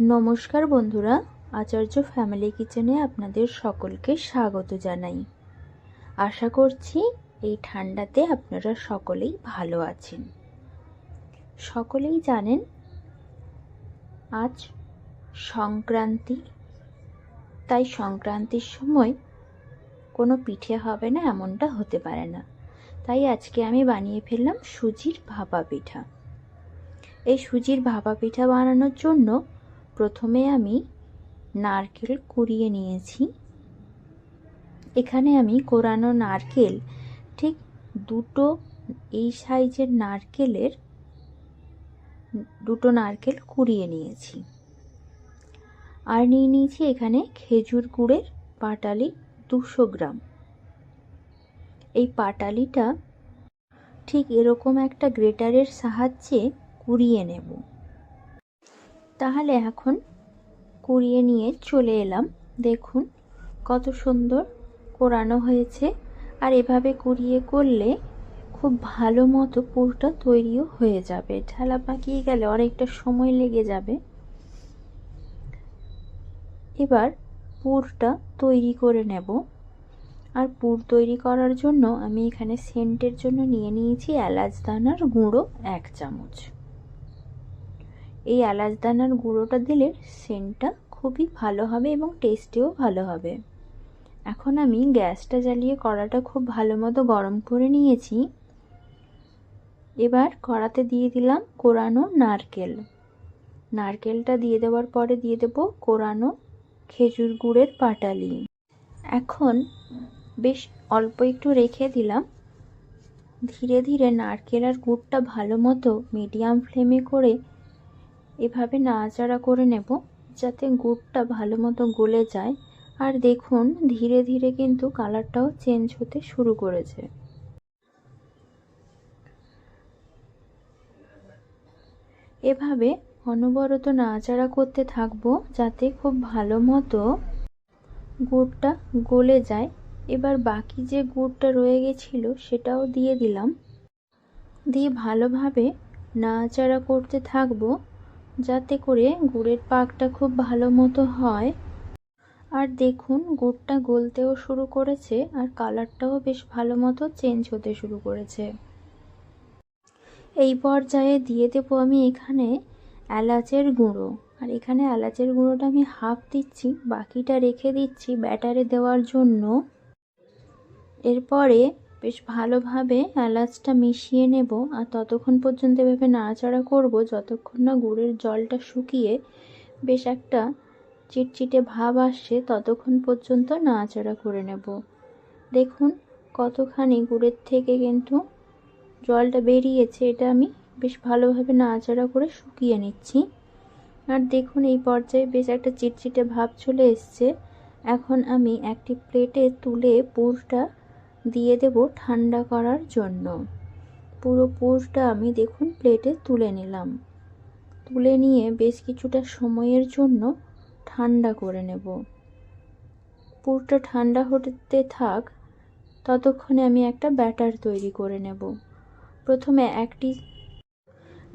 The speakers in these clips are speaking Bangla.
নমস্কার বন্ধুরা, আচার্য ফ্যামিলি কিচেনে আপনাদের সকলকে স্বাগত জানাই। আশা করছি এই ঠান্ডাতে আপনারা সকলেই ভালো আছেন। সকলেই জানেন, আজ সংক্রান্তি, তাই সংক্রান্তির সময় কোনো পিঠে হবে না এমনটা হতে পারে না। তাই আজকে আমি বানিয়ে ফেললাম সুজির ভাপা পিঠা। এই সুজির ভাপা পিঠা বানানোর জন্য প্রথমে আমি নারকেল কুড়িয়ে নিয়েছি। এখানে আমি কোরানো নারকেল, ঠিক দুটো এই সাইজের নারকেলের দুটো নারকেল কুড়িয়ে নিয়েছি। আর নিয়ে নিয়েছি এখানে খেজুর গুড়ের পাটালি দুশো গ্রাম। এই পাটালিটা ঠিক এরকম একটা গ্রেটারের সাহায্যে কুড়িয়ে নেব। তাহলে এখন কুড়িয়ে নিয়ে চলে এলাম। দেখুন কত সুন্দর কোরানো হয়েছে। আর এভাবে কুড়িয়ে করলে খুব ভালো মতো পুরটা তৈরিও হয়ে যাবে। ঠেলা পাকিয়ে গেলে অনেকটা সময় লেগে যাবে। এবার পুরটা তৈরি করে নেব। আর পুর তৈরি করার জন্য আমি এখানে সেন্টের জন্য নিয়ে নিয়েছি এলাচ দানার গুঁড়ো এক চামচ। এই এলাচ দানার গুঁড়োটা দিলে সেন্টটা খুবই ভালো হবে এবং টেস্টেও ভালো হবে। এখন আমি গ্যাসটা জ্বালিয়ে কড়াটা খুব ভালো মতো গরম করে নিয়েছি। এবার কড়াতে দিয়ে দিলাম কোরানো নারকেল। নারকেলটা দিয়ে দেওয়ার পরে দিয়ে দেব কোরানো খেজুর গুড়ের পাটালি। এখন বেশ অল্প একটু রেখে দিলাম। ধীরে ধীরে নারকেল আর গুড়টা ভালো মতো মিডিয়াম ফ্লেমে করে এভাবে নাড়াচাড়া করে নেব যাতে গুড়টা ভালো মতো গলে যায়। আর দেখুন, ধীরে ধীরে কিন্তু কালারটাও চেঞ্জ হতে শুরু করেছে। এভাবে অনবরত নাড়াচাড়া করতে থাকব যাতে খুব ভালো মতো গুড়টা গলে যায়। এবার বাকি যে গুড়টা রয়ে গেছিল সেটাও দিয়ে দিলাম। দিয়ে ভালোভাবে নাড়াচাড়া করতে থাকব। যাতে করে গুড়ের পাকটা খুব ভালো মতো হয়। আর দেখুন, গুড়টা গলতেও শুরু করেছে আর কালারটাও বেশ ভালো মতো চেঞ্জ হতে শুরু করেছে। এই পর্যায়ে দিয়ে দেবো আমি এখানে এলাচের গুঁড়ো। আর এখানে এলাচের গুঁড়োটা আমি হাফ দিচ্ছি, বাকিটা রেখে দিচ্ছি ব্যাটারে দেওয়ার জন্য। এরপরে বেশ ভালোভাবে এলাচটা মিশিয়ে নেব আর ততক্ষণ পর্যন্ত এভাবে নাড়াচাড়া করব যতক্ষণ না গুড়ের জলটা শুকিয়ে বেশ একটা চিটচিটে ভাব আসছে, ততক্ষণ পর্যন্ত নাড়াচাড়া করে নেব। দেখুন কতখানি গুড়ের থেকে কিন্তু জলটা বেরিয়েছে, এটা আমি বেশ ভালোভাবে নাড়াচাড়া করে শুকিয়ে নিচ্ছি। আর দেখুন এই পর্যায়ে বেশ একটা চিটচিটে ভাব চলে এসছে। এখন আমি একটি প্লেটে তুলে পুরটা দিয়ে দেব ঠান্ডা করার জন্য। পুরো পুরটা আমি দেখুন প্লেটে তুলে নিলাম। তুলে নিয়ে বেশ কিছুটা সময়ের জন্য ঠান্ডা করে নেব। পুরটা ঠান্ডা হতে থাক, ততক্ষণে আমি একটা ব্যাটার তৈরি করে নেব। প্রথমে একটি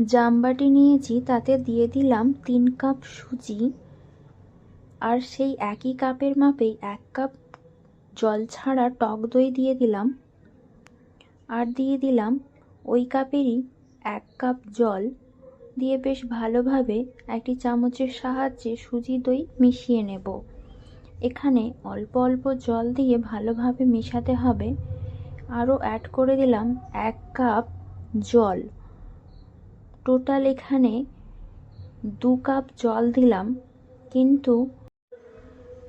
জামবাটি নিয়েছি, তাতে দিয়ে দিলাম তিন কাপ সুজি। আর সেই একই কাপের মাপেই এক কাপ জল ছাড়া টক দই দিয়ে দিলাম। আর দিয়ে দিলাম ওই কাপেরই এক কাপ জল। দিয়ে বেশ ভালোভাবে একটি চামচের সাহায্যে সুজি দই মিশিয়ে নেব। এখানে অল্প অল্প জল দিয়ে ভালোভাবে মেশাতে হবে। আরও অ্যাড করে দিলাম এক কাপ জল। টোটাল এখানে দু কাপ জল দিলাম। কিন্তু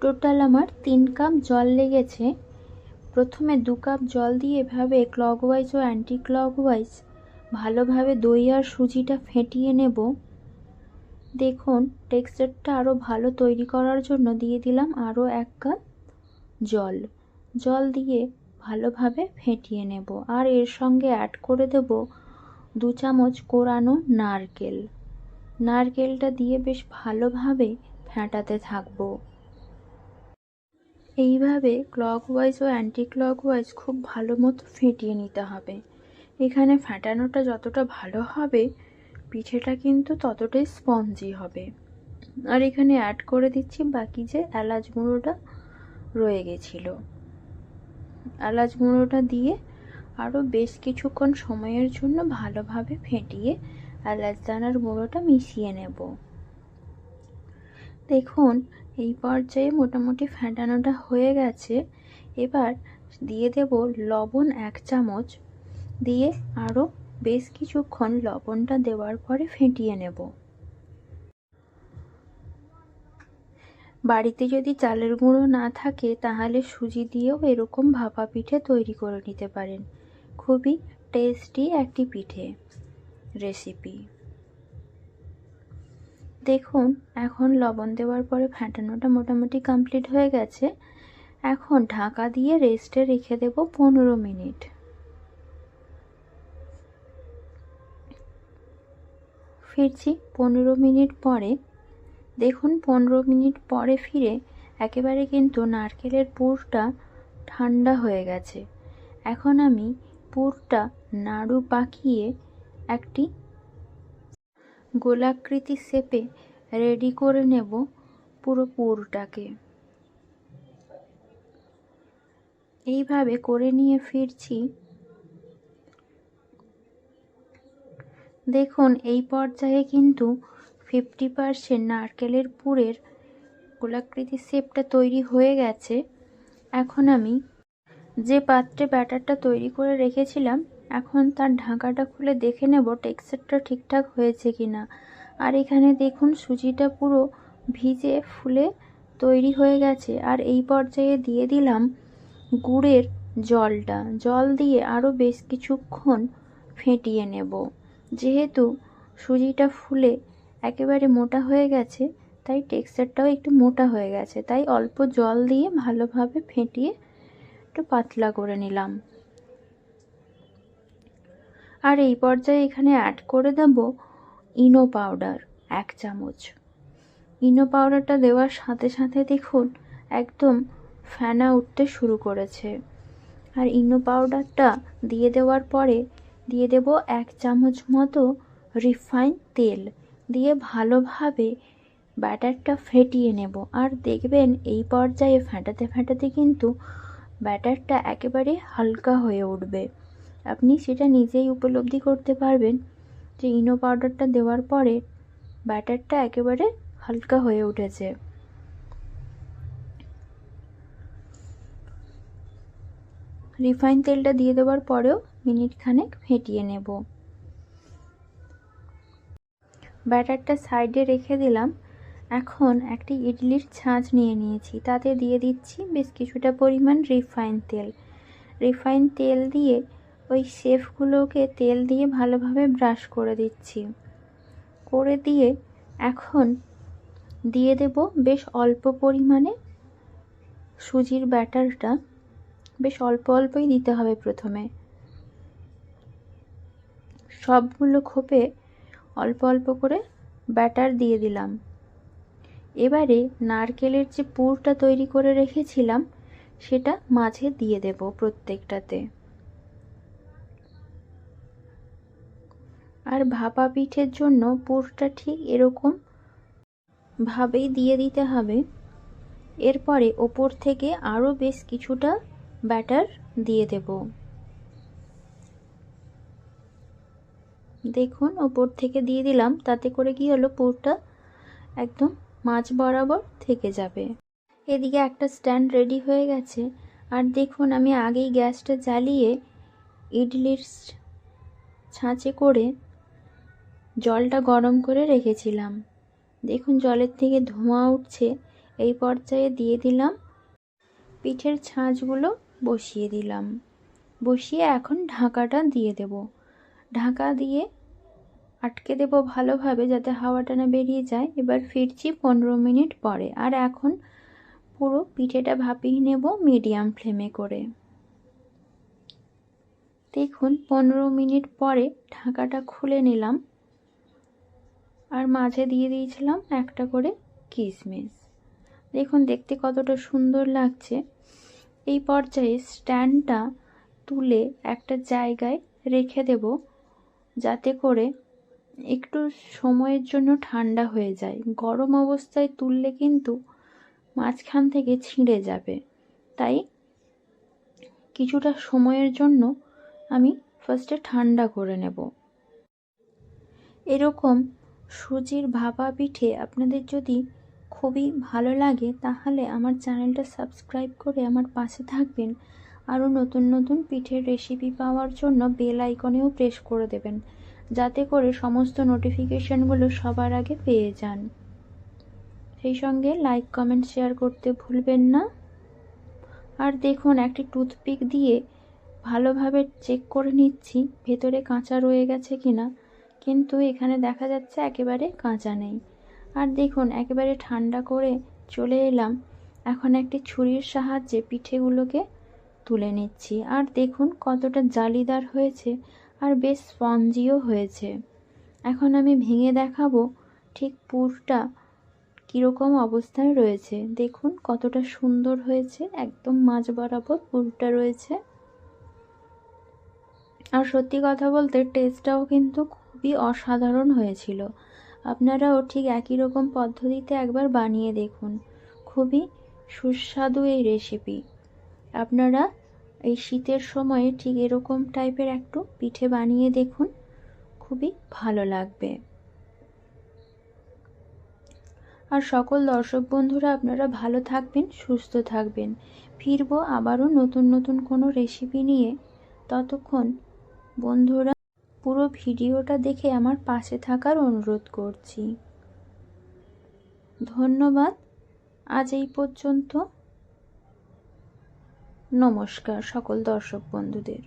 টোটাল আমার তিন কাপ জল লেগেছে। প্রথমে দু কাপ জল দিয়ে এভাবে ক্লকওয়াইজ ও অ্যান্টি ক্লকওয়াইজ ভালোভাবে দই আর সুজিটা ফেটিয়ে নেব। দেখুন টেক্সচারটা আরও ভালো তৈরি করার জন্য দিয়ে দিলাম আরও এক কাপ জল। জল দিয়ে ভালোভাবে ফেটিয়ে নেব। আর এর সঙ্গে অ্যাড করে দেব দু চামচ কোরানো নারকেল। নারকেলটা দিয়ে বেশ ভালোভাবে ফেটাতে থাকব। এইভাবে ক্লকওয়াইজ ও অ্যান্টি ক্লকওয়াইজ খুব ভালো মতো ফেটিয়ে নিতে হবে। এখানে ফেটানোটা যতটা ভালো হবে, পিঠেটা কিন্তু ততটাই স্পঞ্জি হবে। আর এখানে অ্যাড করে দিচ্ছি বাকি যে এলাচ গুঁড়োটা রয়ে গেছিল। এলাচ গুঁড়োটা দিয়ে আরও বেশ কিছুক্ষণ সময়ের জন্য ভালোভাবে ফেটিয়ে এলাচ দানার গুঁড়োটা মিশিয়ে নেব। দেখুন এই পর্যায়ে মোটামুটি ফেটানোটা হয়ে গেছে। এবার দিয়ে দেব লবণ এক চামচ। দিয়ে আরও বেশ কিছুক্ষণ লবণটা দেওয়ার পরে ফেটিয়ে নেব। বাড়িতে যদি চালের গুঁড়ো না থাকে, তাহলে সুজি দিয়েও এরকম ভাপা পিঠে তৈরি করে নিতে পারেন। খুবই টেস্টি একটি পিঠে রেসিপি। দেখুন, এখন লবণ দেওয়ার পরে ফ্যাটানোটা মোটামুটি কমপ্লিট হয়ে গেছে। এখন ঢাকা দিয়ে রেস্টে রেখে দেব পনেরো মিনিট। ফিরছি পনেরো মিনিট পরে। দেখুন, পনেরো মিনিট পরে ফিরে একেবারে কিন্তু নারকেলের পুরটা ঠান্ডা হয়ে গেছে। এখন আমি পুরটা নাড়ু পাকিয়ে একটি গোলাকৃতি শেপে রেডি করে নেব পুরো পুরটাকে। এইভাবে করে নিয়ে ফিরছি। দেখুন, এই পর্যায়ে কিন্তু ফিফটি পারসেন্ট নারকেলের পুরের গোলাকৃতি শেপটা তৈরি হয়ে গেছে। এখন আমি যে পাত্রে ব্যাটারটা তৈরি করে রেখেছিলাম এখন তার ঢাকাটা খুলে দেখে নেব টেক্সচারটা ঠিকঠাক হয়েছে কি না আর এখানে দেখুন, সুজিটা পুরো ভিজে ফুলে তৈরি হয়ে গেছে। আর এই পর্যায়ে দিয়ে দিলাম গুড়ের জলটা। জল দিয়ে আরও বেশ কিছুক্ষণ ফেটিয়ে নেব। যেহেতু সুজিটা ফুলে একেবারে মোটা হয়ে গেছে, তাই টেক্সচারটাও একটু মোটা হয়ে গেছে। তাই অল্প জল দিয়ে ভালোভাবে ফেটিয়ে একটু পাতলা করে নিলাম। আর এই পর্যায়ে এখানে অ্যাড করে দেব ইনো পাউডার এক চামচ। ইনো পাউডারটা দেওয়ার সাথে সাথে দেখুন, একদম ফেনা উঠতে শুরু করেছে। আর ইনো পাউডারটা দিয়ে দেওয়ার পরে দিয়ে দেব এক চামচ মতো রিফাইন তেল। দিয়ে ভালোভাবে ব্যাটারটা ফেটিয়ে নেব। আর দেখবেন, এই পর্যায়ে ফেটাতে ফেটাতে কিন্তু ব্যাটারটা একেবারে হালকা হয়ে উঠবে। আপনি সেটা নিজেই উপলব্ধি করতে পারবেন যে ইনো পাউডারটা দেওয়ার পরে ব্যাটারটা একেবারে হালকা হয়ে উঠেছে। রিফাইন তেলটা দিয়ে দেওয়ার পরেও মিনিট খানেক ফেটিয়ে নেব। ব্যাটারটা সাইডে রেখে দিলাম। এখন একটি ইডলির ছাঁচ নিয়ে নিয়েছি। তাতে দিয়ে দিচ্ছি বেশ কিছুটা পরিমাণ রিফাইন তেল। রিফাইন তেল দিয়ে ওই শেফগুলোকে তেল দিয়ে ভালোভাবে ব্রাশ করে দিচ্ছি। করে দিয়ে এখন দিয়ে দেব বেশ অল্প পরিমাণে সুজির ব্যাটারটা। বেশ অল্প অল্পই দিতে হবে প্রথমে। সবগুলো খোপে অল্প অল্প করে ব্যাটার দিয়ে দিলাম। এবারে নারকেলের যে পুরটা তৈরি করে রেখেছিলাম, সেটা মাঝে দিয়ে দেব প্রত্যেকটাতে। আর ভাপা পিঠের জন্য পুরটা ঠিক এরকম ভাবেই দিয়ে দিতে হবে। এরপরে ওপর থেকে আরও বেশ কিছুটা ব্যাটার দিয়ে দেব। দেখুন, ওপর থেকে দিয়ে দিলাম, তাতে করে কি হলো, পুরটা একদম মাছ বরাবর থেকে যাবে। এদিকে একটা স্ট্যান্ড রেডি হয়ে গেছে। আর দেখুন, আমি আগেই গ্যাসটা জ্বালিয়ে ইডলির ছাঁচে করে জলটা গরম করে রেখেছিলাম। দেখুন, জলের থেকে ধোঁয়া উঠছে। এই পর্যায়ে দিয়ে দিলাম পিঠের ছাঁচগুলো, বসিয়ে দিলাম। বসিয়ে এখন ঢাকাটা দিয়ে দেব। ঢাকা দিয়ে আটকে দেব ভালোভাবে যাতে হাওয়াটা না বেরিয়ে যায়। এবার ফিরছি পনেরো মিনিট পরে। আর এখন পুরো পিঠেটা ভাপিয়ে নেব মিডিয়াম ফ্লেমে করে। দেখুন, পনেরো মিনিট পরে ঢাকাটা খুলে নিলাম। আর মাঝে দিয়ে দিয়েছিলাম একটা করে কিশমিশ দেখুন, দেখতে কতটা সুন্দর লাগছে। এই পর্যায়ে স্ট্যান্ডটা তুলে একটা জায়গায় রেখে দেব, যাতে করে একটু সময়ের জন্য ঠান্ডা হয়ে যায়। গরম অবস্থায় তুললে কিন্তু মাঝখান থেকে ছিঁড়ে যাবে। তাই কিছুটা সময়ের জন্য আমি ফার্স্টে ঠান্ডা করে নেব। এরকম সুজির ভাপা পিঠে আপনাদের যদি খুবই ভালো লাগে, তাহলে আমার চ্যানেলটা সাবস্ক্রাইব করে আমার পাশে থাকবেন। আরও নতুন নতুন পিঠের রেসিপি পাওয়ার জন্য বেল আইকনেও প্রেস করে দেবেন, যাতে করে সমস্ত নোটিফিকেশানগুলো সবার আগে পেয়ে যান। সেই সঙ্গে লাইক কমেন্ট শেয়ার করতে ভুলবেন না। আর দেখুন, একটি টুথপিক দিয়ে ভালোভাবে চেক করে নিচ্ছি, ভেতরে কাঁচা রয়ে গেছে কিনা। কিন্তু এখানে দেখা যাচ্ছে একেবারে কাঁচা নেই। আর দেখুন, একেবারে ঠান্ডা করে চলে এলাম। এখন একটি ছুরির সাহায্যে পিঠেগুলোকে তুলে নিচ্ছি। আর দেখুন, কতটা জালিদার হয়েছে আর বেশ স্পঞ্জিও হয়েছে। এখন আমি ভেঙে দেখাবো ঠিক পুরটা কীরকম অবস্থায় রয়েছে। দেখুন, কতটা সুন্দর হয়েছে। একদম মাঝ বরাবর পুরটা রয়েছে। আর সত্যি কথা বলতে টেস্টটাও কিন্তু খুবই অসাধারণ হয়েছিল। আপনারাও ঠিক একই রকম পদ্ধতিতে একবার বানিয়ে দেখুন। খুবই সুস্বাদু এই রেসিপি আপনারা এই শীতের সময়ে ঠিক এরকম টাইপের একটু পিঠে বানিয়ে দেখুন। খুবই ভালো লাগবে। আর সকল দর্শক বন্ধুরা, আপনারা ভালো থাকবেন, সুস্থ থাকবেন। ফিরবো আবারও নতুন নতুন কোনো রেসিপি নিয়ে। ততক্ষণ বন্ধুরা পুরো ভিডিওটা দেখে আমার পাশে থাকার অনুরোধ করছি। ধন্যবাদ। আজ এই পর্যন্ত। নমস্কার সকল দর্শক বন্ধুদের।